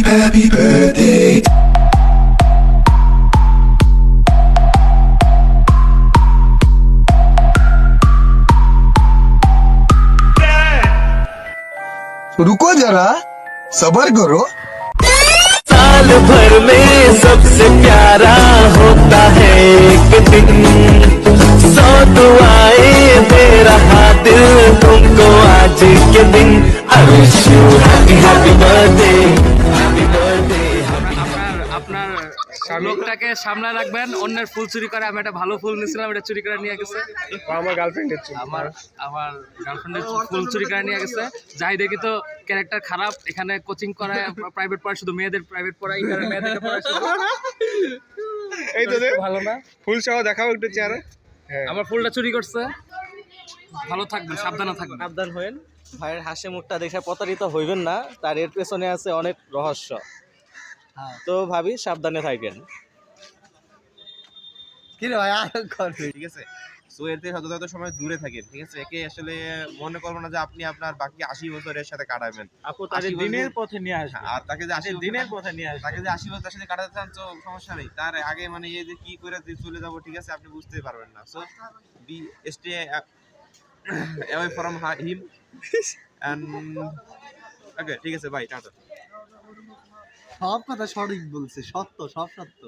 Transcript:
Happy birthday. रुको जरा सबर करो साल भर में सबसे प्यारा আপনার লোকটাকে সামনে রাখবেন অন্যের ফুল চুরি করে আমি একটা ভালো ফুল নিয়েছিলাম এটা চুরি করে নিয়ে গেছে। আমার গার্লফ্রেন্ডের আমার আমার গার্লফ্রেন্ডের ফুল চুরি করে নিয়ে গেছে। যাই দেখি তো ক্যারেক্টার খারাপ এখানে কোচিং করায় প্রাইভেট পড়ায় শুধু মেয়েদের প্রাইভেট পড়াই এখানে মেয়েদের পড়ায় এই তো দেখ ভালো না? ফুল সহ দেখাও একটু চেয়ারে হ্যাঁ। আমার ফুলটা চুরি করছে। ভালো থাকবেন সাবধানে থাকবেন। সাবধান হইন। ভাইয়ের হাসি মুখটা দেখে প্রতারিত হইবেন না তার এর পেছনে আছে অনেক রহস্য। তো ভাবি সাবধানে থাকেন। ঠিক আছে? সো এর থেকে যত সময় দূরে থাকেন ঠিক আছে? একে আসলে মনে করব না যে আপনি আপনার বাকি আশি বছর এর সাথে কাটাবেন। আপু তাকে দিনের পথে নিয়ে আসবে আর তাকে যে আশি দিনের পথে নিয়ে তাকে যে আশি বছর তার সাথে কাটাতে চান তো সমস্যা নেই। তার আগে মানে এই যে কি করে যে চলে যাব ঠিক আছে? আপনি বুঝতে পারবেন না। So be stay away from him and okay ঠিক আছে বাই টাটা। সব কথা সঠিক বলছে সত্য সব সত্য।